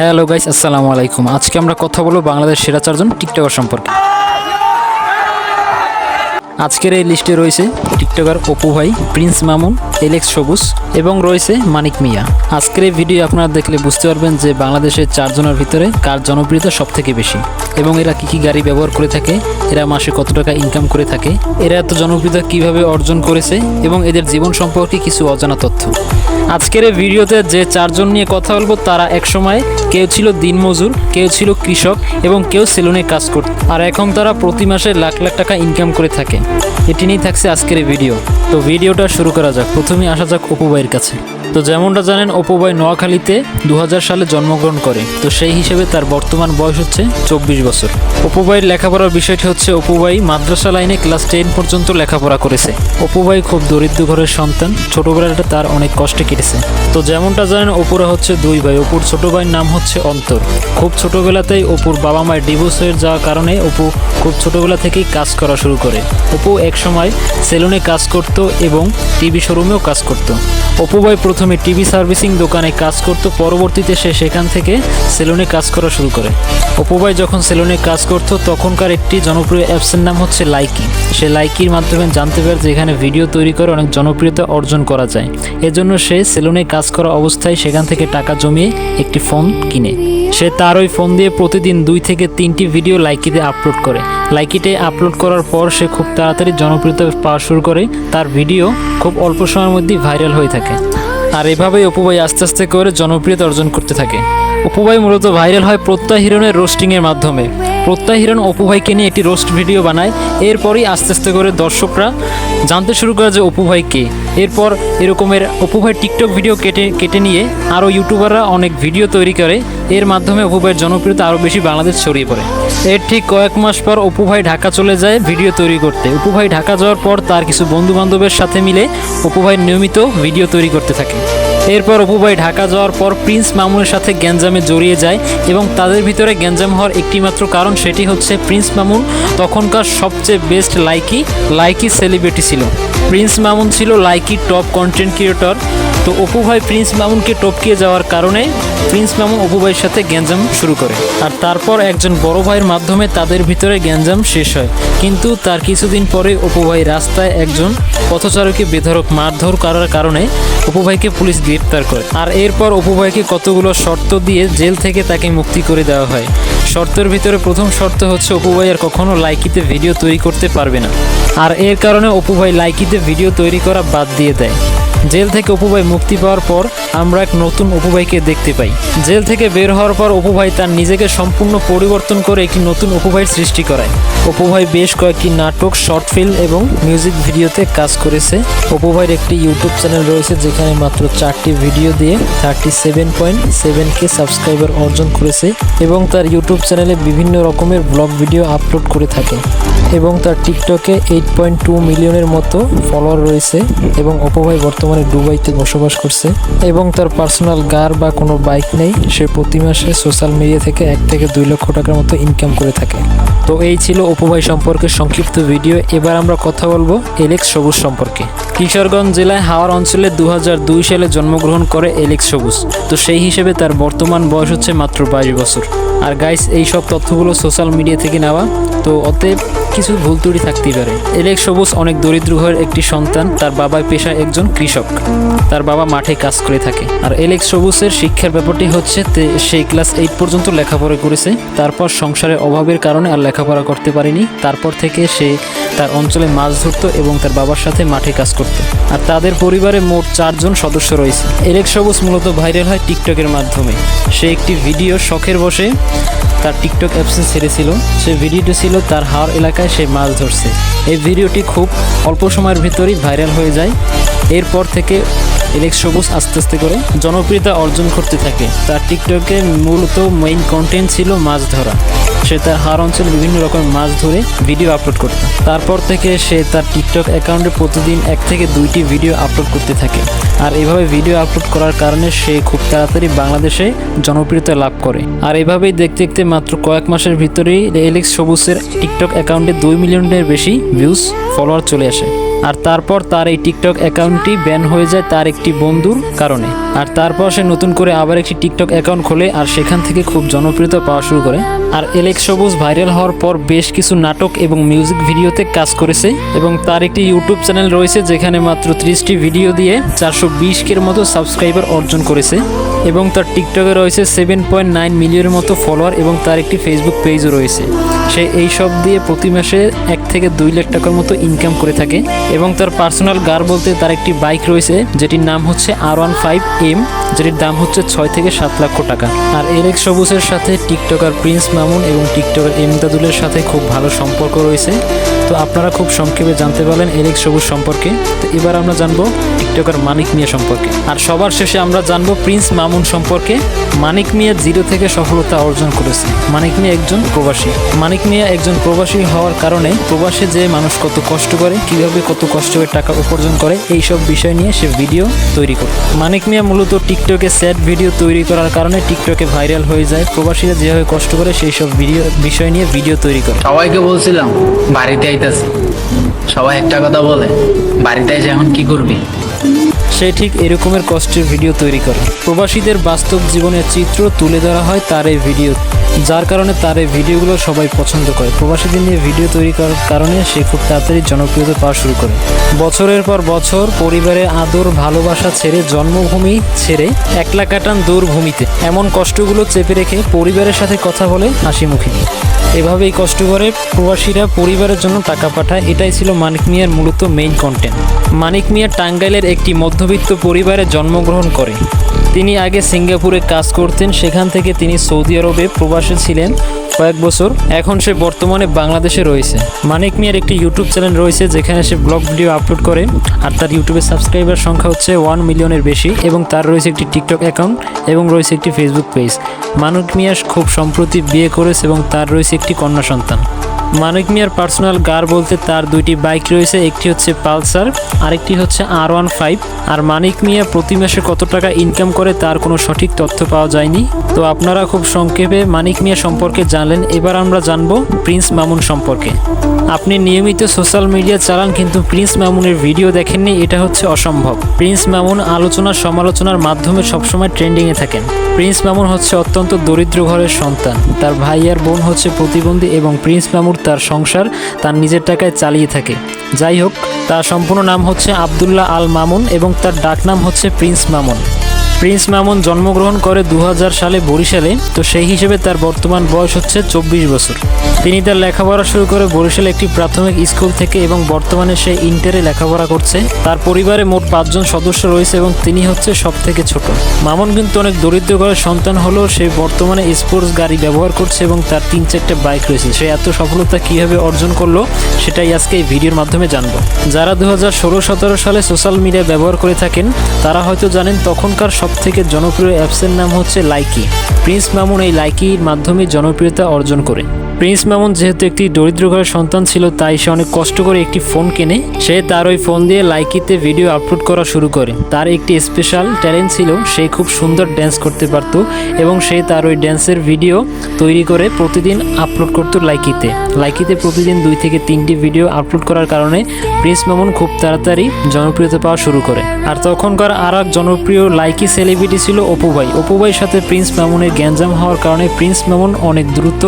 Hello guys আসসালামু আলাইকুম। আজকে আমরা কথা বলব বাংলাদেশ সেরা চারজন টিকটকার সম্পর্কে। আজকের এই লিস্টে রয়েছে টিকটকার অপু ভাই, প্রিন্স মামুন, এলেক্স সবুজ এবং রয়েছে মানিক মিয়া। আজকের এই ভিডিও আপনারা দেখলে বুঝতে পারবেন যে বাংলাদেশের চারজনের ভিতরে কার জনপ্রিয়তা সব থেকে বেশি এবং এরা কি কি গাড়ি ব্যবহার করে থাকে, এরা মাসে কত টাকা ইনকাম করে থাকে, এরা এত জনপ্রিয়তা কীভাবে অর্জন করেছে এবং এদের জীবন সম্পর্কে কিছু অজানা তথ্য। আজকের এই ভিডিওতে যে চারজন নিয়ে কথা বলব, তারা একসময় কেউ ছিল দিনমজুর, কেউ ছিল কৃষক এবং কেউ সেলুনে কাজ করত। আর এখন তারা প্রতি মাসে লাখ লাখ টাকা ইনকাম করে থাকে। এটি নিয়েই থাকছে আজকের ভিডিও তো ভিডিওটা শুরু করা যাক। প্রথমেই আসা যাক অপু ভাইয়ের কাছে। তো যেমনটা জানেন, অপু ভাই নোয়াখালীতে দু হাজার সালে জন্মগ্রহণ করে। তো সেই হিসেবে তার বর্তমান বয়স হচ্ছে চব্বিশ বছর। অপু ভাইয়ের লেখাপড়ার বিষয়টি হচ্ছে, অপু ভাই মাদ্রাসা লাইনে ক্লাস টেন পর্যন্ত লেখাপড়া করেছে। অপু ভাই খুব দরিদ্র ঘরের সন্তান, ছোটবেলাটা তার অনেক কষ্টে কেটেছে। তো যেমনটা জানেন, অপুরা হচ্ছে দুই ভাই, অপুর ছোট ভাইয়ের নাম হচ্ছে অন্তর। খুব ছোটবেলাতেই অপুর বাবা মায়ের ডিভোর্স হয়ে যাওয়ার কারণে অপু খুব ছোটবেলা থেকেই কাজ করা শুরু করে। অপু একসময় সেলুনে কাজ করত এবং টিভি শোরুমেও কাজ করত। অপু ভাই প্রথমে টিভি সার্ভিসিং দোকানে কাজ করত, পরবর্তীতে সে সেখান থেকে সেলুনে কাজ করা শুরু করে। অপু ভাই যখন সেলুনে কাজ করত, তখনকার একটি জনপ্রিয় অ্যাপসের নাম হচ্ছে লাইকি। সে লাইকির মাধ্যমে জানতে পারে যে এখানে ভিডিও তৈরি করে অনেক জনপ্রিয়তা অর্জন করা যায়। এজন্য সে সেলুনে কাজ করা অবস্থায় সেখান থেকে টাকা জমিয়ে একটি ফোন কিনে। সে তার ওই ফোন দিয়ে প্রতিদিন দুই থেকে তিনটি ভিডিও লাইকিতে আপলোড করে। লাইকিতে আপলোড করার পর সে খুব তাড়াতাড়ি জনপ্রিয়তা পাওয়া শুরু করে। তার ভিডিও খুব অল্প সময়ের মধ্যেই ভাইরাল হয়ে থাকে। আর এভাবেই অপু ভাই আস্তে আস্তে করে জনপ্রিয়তা অর্জন করতে থাকে। অপু ভাই মূলত ভাইরাল হয় প্রত্যয় হিরণের রোস্টিংয়ের মাধ্যমে। প্রত্যয় হিরণ অপু ভাইকে নিয়ে একটি রোস্ট ভিডিও বানায়, এরপরই আস্তে আস্তে করে দর্শকরা জানতে শুরু করে যে অপু ভাই কে। এরপর এরকমের অপু টিকটক ভিডিও কেটে কেটে নিয়ে আরও ইউটিউবাররা অনেক ভিডিও তৈরি করে। এর মাধ্যমে অপু ভাইয়ের জনপ্রিয়তা আরও বেশি বাংলাদেশ ছড়িয়ে পড়ে। এর ঠিক কয়েক মাস পর অপু ভাই ঢাকা চলে যায় ভিডিও তৈরি করতে। অপু ভাই ঢাকা যাওয়ার পর তার কিছু বন্ধু বান্ধবের সাথে মিলে অপু ভাই নিয়মিত ভিডিও তৈরি করতে থাকে। এরপর অপু ভাই ঢাকা যাওয়ার পর প্রিন্স মামুনের সাথে গ্যাঞ্জামে জড়িয়ে যায় এবং তাদের ভিতরে গ্যাঞ্জাম হওয়ার একটিমাত্র কারণ সেটি হচ্ছে প্রিন্স মামুন তখনকার সবচেয়ে বেস্ট লাইকি লাইকি সেলিব্রিটি ছিল। প্রিন্স মামুন ছিল লাইকি টপ কন্টেন্ট ক্রিয়েটর তো অপু ভাই প্রিন্স মামুনকে টপকিয়ে যাওয়ার কারণে প্রিন্স মামুন অপু ভাইয়ের সাথে গ্যাঞ্জাম শুরু করে। আর তারপর একজন বড় ভাইয়ের মাধ্যমে তাদের ভিতরে গ্যাঞ্জাম শেষ হয়। কিন্তু তার কিছুদিন পরে অপু ভাই রাস্তায় একজন পথচারকে বেধরক মারধর করার কারণে অপু ভাইকে পুলিশ গ্রেপ্তার করে। আর এরপর অপু ভাইকে কতগুলো শর্ত দিয়ে জেল থেকে তাকে মুক্তি করে দেওয়া হয়। শর্তের ভিতরে প্রথম শর্ত হচ্ছে অপু ভাই আর কখনো লাইকিতে ভিডিও তৈরি করতে পারবে না। আর এর কারণে অপু ভাই লাইকিতে ভিডিও তৈরি করা বাদ দিয়ে দেয়। জেল থেকে অপু ভাই মুক্তি পাওয়ার পর আমরা এক নতুন অপু ভাইকে দেখতে পাই। জেল থেকে বের হওয়ার পর অপু ভাই তার নিজেকে সম্পূর্ণ পরিবর্তন করে একটি নতুন অপু ভাইয়ের সৃষ্টি করায়। অপু ভাই বেশ কয়েকটি নাটক, শর্ট ফিল্ম এবং মিউজিক ভিডিওতে কাজ করেছে। অপু ভাইয়ের একটি ইউটিউব চ্যানেল রয়েছে যেখানে মাত্র চারটি ভিডিও দিয়ে thirty seven point seven K subscriber অর্জন করেছে এবং তার ইউটিউব চ্যানেলে বিভিন্ন রকমের ব্লগ ভিডিও আপলোড করে থাকে এবং তার টিকটকে এইট পয়েন্ট টু মিলিয়নের মতো ফলোয়ার রয়েছে এবং অপু ভাই বর্তমানে দুবাইতে বসবাস করছে এবং তার পার্সোনাল কার বা কোনো বাইক নেই, সে প্রতি মাসে সোশ্যাল মিডিয়া থেকে এক থেকে দুই লক্ষ টাকার মতো ইনকাম করে থাকে। তো এই ছিল অপু ভাই সম্পর্কে সংক্ষিপ্ত ভিডিও। এবার আমরা কথা বলব এলেক্স সবুজ সম্পর্কে। কিশোরগঞ্জ জেলায় হাওড় অঞ্চলে দু হাজার দুই সালে জন্মগ্রহণ করে এলেক্স সবুজ। তো সেই হিসেবে তার বর্তমান বয়স হচ্ছে মাত্র বাইশ বছর। আর গাইস এই সব তথ্যগুলো সোশ্যাল মিডিয়া থেকে নেওয়া। তো অতএব কিছু ভুল ত্রুটি থাকতেই পারে। এলেক্স সবুজ অনেক দরিদ্র ঘরের একটি সন্তান। তার বাবার পেশা একজন কৃষক। তার বাবা মাঠে কাজ করে থাকে। আর এলেক্স সবুজের শিক্ষার ব্যাপারটি হচ্ছে সেই ক্লাস এইট পর্যন্ত লেখাপড়া করেছে। তারপর সংসারের অভাবের কারণে আর লেখাপড়া করতে পারেনি। তারপর থেকে সে তার অঞ্চলে মাছ ধরতো এবং তার বাবার সাথে মাঠে কাজ করত। আর তাদের পরিবারে মোট চারজন সদস্য রয়েছে। এলেক্স সবুজ মূলত ভাইরাল হয় টিকটকের মাধ্যমে। সে একটি ভিডিও শখের বসে তার টিকটক অ্যাপসে ছেড়েছিল। সে ভিডিওটি ছিল তার হাওড় এলাকায় সে মাছ ধরছে। এই ভিডিওটি খুব অল্প সময়ের ভিতরেই ভাইরাল হয়ে যায়। এরপর থেকে এলেক্স সবুজ আস্তে আস্তে করে জনপ্রিয়তা অর্জন করতে থাকে। তার টিকটকে মূলত মেইন কন্টেন্ট ছিল মাছ ধরা। সে তার হার অঞ্চলে বিভিন্ন রকম মাছ ধরে ভিডিও আপলোড করত। তারপর থেকে সে তার টিকটক অ্যাকাউন্টে প্রতিদিন এক থেকে দুইটি ভিডিও আপলোড করতে থাকে। আর এভাবে ভিডিও আপলোড করার কারণে সে খুব তাড়াতাড়ি বাংলাদেশে জনপ্রিয়তা লাভ করে। আর এভাবেই দেখতে দেখতে মাত্র কয়েক মাসের ভিতরেই এলেক্স সবুজের টিকটক অ্যাকাউন্টে দুই মিলিয়নের বেশি ভিউজ ফলোয়ার চলে আসে। আর তারপর তার এই টিকটক অ্যাকাউন্টটি ব্যান হয়ে যায় তার একটি বন্ধুর কারণে। আর তারপর সে নতুন করে আবার একটি টিকটক অ্যাকাউন্ট খোলে আর সেখান থেকে খুব জনপ্রিয়তা পাওয়া শুরু করে। আর এলেক্স সবুজ ভাইরাল হওয়ার পর বেশ কিছু নাটক এবং মিউজিক ভিডিওতে কাজ করেছে এবং তার একটি ইউটিউব চ্যানেল রয়েছে যেখানে মাত্র ত্রিশটি ভিডিও দিয়ে চারশো বিশ কের মতো সাবস্ক্রাইবার অর্জন করেছে এবং তার টিকটকে রয়েছে সেভেন পয়েন্ট নাইন মিলিয়নের মতো ফলোয়ার এবং তার একটি ফেসবুক পেজও রয়েছে। সে এই সব দিয়ে প্রতি মাসে এক থেকে দুই লাখ টাকার মতো ইনকাম করে থাকে এবং তার পার্সোনাল গার বলতে তার একটি বাইক রয়েছে যেটির নাম হচ্ছে আর ওয়ান ফাইভ এম যেটির দাম হচ্ছে ছয় থেকে সাত লক্ষ টাকা। আর এলেক সবুজের সাথে টিকটকার প্রিন্স মামুন এবং টিকটকার এমদাদুলের সাথে খুব ভালো সম্পর্ক রয়েছে। তো আপনারা খুব সংক্ষেপে জানতে পারলেন এলেক্স সবুজ সম্পর্কে। তো এবার আমরা জানব টিকটকার মানিক মিয়া সম্পর্কে। আর সবার শেষে আমরা জানব প্রিন্স মামুন সম্পর্কে। মানিক মিয়া জিরো থেকে সফলতা অর্জন করেছে। মানিক মিয়া একজন প্রবাসী। মানিক মিয়া একজন প্রবাসী হওয়ার কারণে প্রবাসে যে মানুষ কত কষ্ট করে, কীভাবে কত কষ্ট করে টাকা উপার্জন করে এই সব বিষয় নিয়ে সে ভিডিও তৈরি করে। মানিক মিয়া মূলত টিকটকে স্যাড ভিডিও তৈরি করার কারণে টিকটকে ভাইরাল হয়ে যায়। প্রবাসীরা যেভাবে কষ্ট করে সেই সব ভিডিও, বিষয় নিয়ে ভিডিও তৈরি করে। সবাইকে বলছিলাম, বাড়িতে আইতাছি সবাই একটা কথা বলে বাড়িতে এসে এখন কি করবি? সে ঠিক এরকমের কষ্টের ভিডিও তৈরি করে। প্রবাসীদের বাস্তব জীবনের চিত্র তুলে ধরা হয় তার এই ভিডিও, যার কারণে তার এই ভিডিওগুলো সবাই পছন্দ করে। প্রবাসীদের নিয়ে ভিডিও তৈরি করার কারণে সে খুব তাড়াতাড়ি জনপ্রিয়তা পাওয়া শুরু করে। বছরের পর বছর পরিবারের আদর, ভালোবাসা ছেড়ে জন্মভূমি ছেড়ে একলা কাটান দূর ভূমিতে। এমন কষ্টগুলো চেপে রেখে পরিবারের সাথে কথা বলে হাসি মুখে এভাবেই কষ্ট করে প্রবাসীরা পরিবারের জন্য টাকা পাঠায়, এটাই ছিল মানিক মিয়ার মূলত মেইন কন্টেন্ট মানিক মিয়া টাঙ্গাইলের একটি মধ্যবিত্ত পরিবারে জন্মগ্রহণ করে। তিনি আগে সিঙ্গাপুরে কাজ করতেন, সেখান থেকে তিনি সৌদি আরবে প্রবাসী ছিলেন। কয়েক বছর এখন সে বর্তমানে বাংলাদেশে রয়েছে। মানিক মিয়ার একটি ইউটিউব চ্যানেল রয়েছে, যেখানে সে ব্লগ ভিডিও আপলোড করে, আর তার ইউটিউবে সাবস্ক্রাইবার সংখ্যা হচ্ছে ওয়ান মিলিয়নের বেশি, এবং তার রয়েছে একটি টিকটক অ্যাকাউন্ট এবং রয়েছে একটি ফেসবুক পেজ মানিক মিয়া খুব সম্প্রতি বিয়ে করেছে এবং তার রয়েছে একটি কন্যা সন্তান। মানিক মিয়ার পার্সোনাল গার বলতে তার দুইটি বাইক রয়েছে, একটি হচ্ছে পালসার, আরেকটি হচ্ছে আর ওয়ান ফাইভ আর মানিক মিয়া প্রতি মাসে কত টাকা ইনকাম করে তার কোনো সঠিক তথ্য পাওয়া যায়নি। তো আপনারা খুব সংক্ষেপে মানিক মিয়া সম্পর্কে জানলেন, এবার আমরা জানব প্রিন্স মামুন সম্পর্কে। আপনি নিয়মিত সোশ্যাল মিডিয়া চালান, কিন্তু প্রিন্স মামুনের ভিডিও দেখেননি, এটা হচ্ছে অসম্ভব। প্রিন্স মামুন আলোচনা সমালোচনার মাধ্যমে সবসময় ট্রেন্ডিংয়ে থাকেন। প্রিন্স মামুন হচ্ছে অত্যন্ত দরিদ্র ঘরের সন্তান। তার ভাই আর বোন হচ্ছে প্রতিবন্ধী এবং প্রিন্স মামুর তার সংসার, তার নিজের টাকায় চালিয়ে থাকে। যাই হোক, তার সম্পূর্ণ নাম হচ্ছে আবদুল্লাহ আল মামুন এবং তার ডাকনাম হচ্ছে প্রিন্স মামুন। প্রিন্স মামুন জন্মগ্রহণ করে দু হাজার সালে বরিশালে, তো সেই হিসেবে তার বর্তমান বয়স হচ্ছে চব্বিশ বছর। তিনি তার লেখাপড়া শুরু করে বরিশালে একটি প্রাথমিক স্কুল থেকে এবং বর্তমানে সে ইন্টারে লেখাপড়া করছে। তার পরিবারে মোট পাঁচজন সদস্য রয়েছে এবং তিনি হচ্ছে সব থেকে ছোট। মামুন কিন্তু অনেক দরিদ্র ঘরের সন্তান হলেও সে বর্তমানে স্পোর্টস গাড়ি ব্যবহার করছে এবং তার তিন চারটে বাইক রয়েছে। সে এত সফলতা কীভাবে অর্জন করল, সেটাই আজকে এই ভিডিওর মাধ্যমে জানব। যারা দু হাজার ষোলো সতেরো সালে সোশ্যাল মিডিয়া ব্যবহার করে থাকেন, তারা হয়তো জানেন তখনকার সব থেকে জনপ্রিয় অ্যাপসের নাম হচ্ছে লাইকি। প্রিন্স মামুন এই লাইকির মাধ্যমে জনপ্রিয়তা অর্জন করে। প্রিন্স মামুন যেহেতু একটি দরিদ্র ঘরের সন্তান ছিল, তাই সে অনেক কষ্ট করে একটি ফোন কেনে। সে তার ওই ফোন দিয়ে লাইকিতে ভিডিও আপলোড করা শুরু করে। তার একটি স্পেশাল ট্যালেন্ট ছিল, সে খুব সুন্দর ড্যান্স করতে পারত এবং সে তার ওই ড্যান্সের ভিডিও তৈরি করে প্রতিদিন আপলোড করতো লাইকিতে। লাইকিতে প্রতিদিন দুই থেকে তিনটি ভিডিও আপলোড করার কারণে প্রিন্স মামুন খুব তাড়াতাড়ি জনপ্রিয়তা পাওয়া শুরু করে। আর তখনকার আর এক জনপ্রিয় লাইকি সেলিব্রিটি ছিল অপু ভাই। সাথে প্রিন্স মামুনের গ্যাঞ্জাম হওয়ার কারণে প্রিন্স মামুন অনেক দ্রুত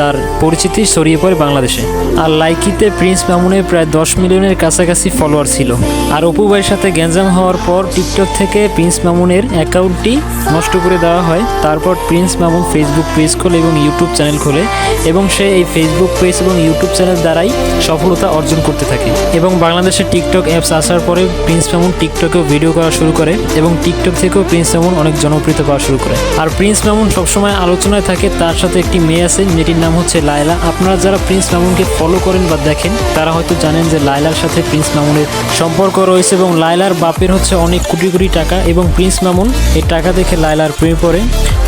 তার পরিচিতি ছড়িয়ে পড়ে বাংলাদেশে। আর লাইকিতে প্রিন্স মামুনের প্রায় দশ মিলিয়নের কাছাকাছি ফলোয়ার ছিল। আর অপু ভাইয়ের সাথে গ্যাঞ্জাম হওয়ার পর টিকটক থেকে প্রিন্স মামুনের অ্যাকাউন্টটি নষ্ট করে দেওয়া হয়। তারপর প্রিন্স মামুন ফেসবুক পেজ খোলে এবং ইউটিউব চ্যানেল খোলে এবং সে এই ফেসবুক পেজ এবং ইউটিউব চ্যানেল দ্বারাই সফলতা অর্জন করতে থাকে। এবং বাংলাদেশে টিকটক অ্যাপস আসার পরে প্রিন্স মামুন টিকটকেও ভিডিও করা শুরু করে এবং টিকটক থেকেও প্রিন্স মামুন অনেক জনপ্রিয়তা পাওয়া শুরু করে। আর প্রিন্স মামুন সবসময় আলোচনায় থাকে, তার সাথে একটি মেয়ে আছে, মেয়েটির নাম হচ্ছে লায়লা। আপনারা যারা প্রিন্স মামুনকে ফলো করেন বা দেখেন, তারা হয়তো জানেন যে লাইলার সাথে প্রিন্স মামুনের সম্পর্ক রয়েছে এবং লাইলার বাপের হচ্ছে অনেক কোটি কোটি টাকা এবং প্রিন্স মামুন এই টাকা দেখে লাইলার প্রেমে পড়ে।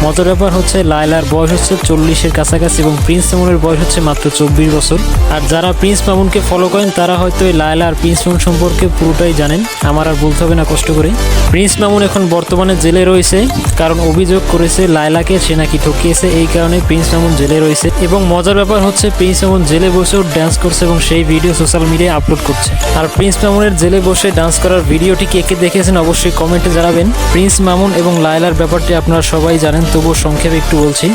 মজার ব্যাপার হচ্ছে লায়লার বয়স হচ্ছে চল্লিশের কাছাকাছি এবং প্রিন্স মামুনের বয়স হচ্ছে মাত্র চব্বিশ বছর। আর যারা প্রিন্স মামুনকে ফলো করেন, তারা হয়তো এই লায়লা আর প্রিন্স মামুন সম্পর্কে পুরোটাই জানেন। আমার আর বলতে হবে না, কষ্ট করে। প্রিন্স মামুন এখন বর্তমানে জেলে রয়েছে, কারণ অভিযোগ করেছে লায়লাকে সে নাকি ঠকিয়েছে, এই কারণে প্রিন্স মামুন জেলে রয়েছে। এবং মজার ব্যাপার হচ্ছে, প্রিন্স মামুন জেলে বসেও ডান্স করছে এবং সেই ভিডিও সোশ্যাল মিডিয়ায় আপলোড করছে। আর প্রিন্স মামুনের জেলে বসে ডান্স করার ভিডিওটি কে কে দেখেছেন, অবশ্যই কমেন্টে জানাবেন। প্রিন্স মামুন এবং লায়লার ব্যাপারটি আপনারা সবাই জানেন তবুও সংক্ষেপে একটু বলছি।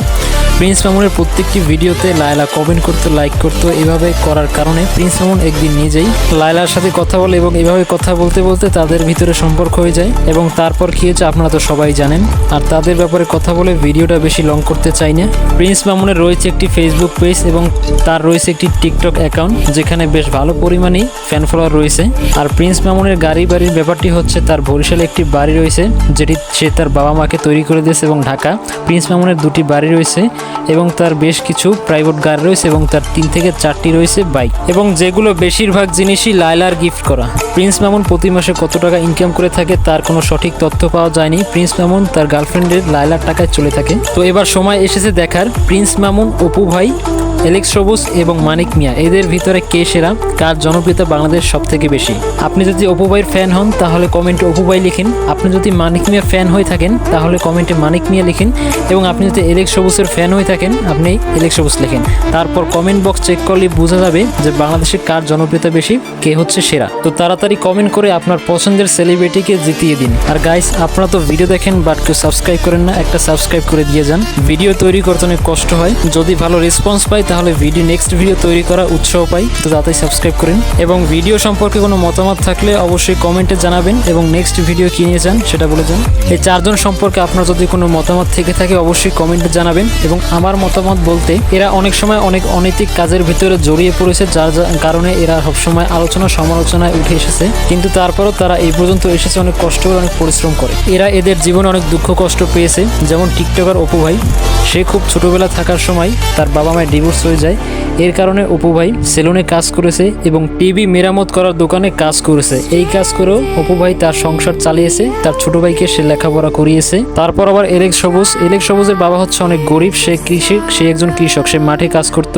প্রিন্স মামুনের প্রত্যেকটি ভিডিওতে লায়লা কমেন্ট করতো, লাইক করতো, এভাবে করার কারণে প্রিন্স মামুন একদিন নিজেই লায়লার সাথে কথা বলে এবং এভাবে কথা বলতে বলতে তাদের ভিতরে সম্পর্ক হয়ে যায় এবং তারপর কী হয়েছে আপনারা তো সবাই জানেন। আর তাদের ব্যাপারে কথা বলে ভিডিওটা বেশি লং করতে চাই না। প্রিন্স মামুনের রয়েছে একটি ফেসবুক পেজ এবং তার রয়েছে একটি টিকটক অ্যাকাউন্ট যেখানে বেশ ভালো পরিমাণেই ফ্যান ফলোয়ার রয়েছে। আর প্রিন্স মামুনের গাড়ি বাড়ির ব্যাপারটি হচ্ছে তার বরিশালে একটি বাড়ি রয়েছে, যেটি সে তার বাবা মাকে তৈরি করে দিয়েছে এবং ঢাকা। প্রিন্স মামুনের দুটি বাড়ি রয়েছে এবং তার বেশ কিছু প্রাইভেট গাড়ি রয়েছে এবং তার তিন থেকে চারটি রয়েছে বাইক এবং যেগুলো বেশিরভাগ জিনিসই লায়লার গিফট করা। প্রিন্স মামুন প্রতি মাসে কত টাকা ইনকাম করে থাকে তার কোনো সঠিক তথ্য পাওয়া যায়নি। প্রিন্স মামুন তার গার্লফ্রেন্ডের লায়লার টাকায় চলে থাকে। তো এবার সময় এসেছে দেখার। প্রিন্স মামুন, অপু ভাই এলেক্স সবুজ এবং মানিক মিয়া, এদের ভিতরে কে সেরা, কার জনপ্রিয়তা বাংলাদেশ সব থেকে বেশি? আপনি যদি অপু ভাইয়ের ফ্যান হন, তাহলে কমেন্টে অপু ভাই লিখেন। আপনি যদি মানিক মিয়া ফ্যান হয়ে থাকেন, তাহলে কমেন্টে মানিক মিয়া লিখেন। এবং আপনি যদি এলেক্স সবুজের ফ্যান হয়ে থাকেন, আপনি এলেক্স সবুজ লিখেন। তারপর কমেন্ট বক্স চেক করলে বোঝা যাবে যে বাংলাদেশে কার জনপ্রিয়তা বেশি, কে হচ্ছে সেরা। তো তাড়াতাড়ি কমেন্ট করে আপনার পছন্দের সেলিব্রিটিকে জিতিয়ে দিন। আর গাইস আপনারা তো ভিডিও দেখেন বাট কেউ সাবস্ক্রাইব করেন না, একটা সাবস্ক্রাইব করে দিয়ে যান। ভিডিও তৈরি করতে অনেক কষ্ট হয়। যদি ভালো রেসপন্স পাই তাহলে ভিডিও নেক্সট ভিডিও তৈরি করা উৎসাহ পাই। তো তাতে সাবস্ক্রাইব করেন। এবং ভিডিও সম্পর্কে কোনো মতামত থাকলে অবশ্যই কমেন্টে জানাবেন এবং নেক্সট ভিডিও কি নিয়ে চান সেটা বলে যান। এই চারজন সম্পর্কে আপনার যদি কোনো মতামত থেকে থাকে অবশ্যই কমেন্টে জানাবেন এবং আমার মতামত বলতে এরা অনেক সময় অনেক অনৈতিক কাজের ভিতরে জড়িয়ে পড়েছে, যার কারণে এরা সবসময় আলোচনা সমালোচনায় উঠে এসেছে। কিন্তু তারপরও তারা এই পর্যন্ত এসেছে, অনেক কষ্ট করে অনেক পরিশ্রম করে। এরা এদের জীবনে অনেক দুঃখ কষ্ট পেয়েছে, যেমন টিকটকার অপু ভাই। সে খুব ছোটবেলা থাকার সময় তার বাবা মায়ের ডিভোর্স হয়ে যায়। এর কারণে অপু ভাই সেলুনে কাজ করেছে এবং টিভি মেরামত করার দোকানে কাজ করেছে। এই কাজ করেও অপু ভাই তার সংসার চালিয়েছে, তার ছোট ভাইকে সে লেখাপড়া করিয়েছে। তারপর আবার এলেক্স সবুজ। এলেক্স সবুজের বাবা হচ্ছে অনেক গরিব, সে কৃষক, সে একজন কৃষক, সে মাঠে কাজ করত।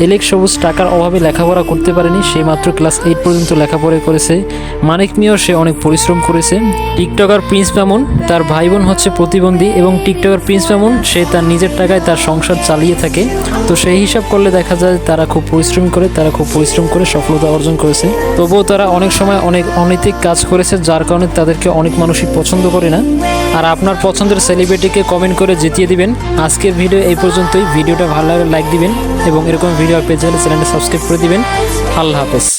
এলেক্স সবুজ টাকার অভাবে লেখাপড়া করতে পারেনি, সে মাত্র ক্লাস এইট পর্যন্ত লেখাপড়া করেছে। মানিক মিয়াও সে অনেক পরিশ্রম করেছে। টিকটকার প্রিন্স মামুন তার ভাই বোন হচ্ছে প্রতিবন্ধী এবং টিকটকার প্রিন্স মামুন সে তার নিজের টাকায় তার সংসার চালিয়ে থাকে। তো সেই হিসাব করলে দেখা যায় তারা খুব পরিশ্রম করে, তারা খুব পরিশ্রম করে সফলতা অর্জন করেছে। তবুও তারা অনেক সময় অনেক অনৈতিক কাজ করেছে, যার কারণে তাদেরকে অনেক মানুষই পছন্দ করে না। আর আপনার পছন্দের সেলিব্রিটিকে কমেন্ট করে জিতিয়ে দিবেন। আজকের ভিডিও এই পর্যন্তই। ভিডিওটা ভালো লাগলে লাইক দিবেন এবং এরকম ভিডিও পেয়ে হলে চ্যানেলটা সাবস্ক্রাইব করে দিবেন। আল্লাহ হাফেজ।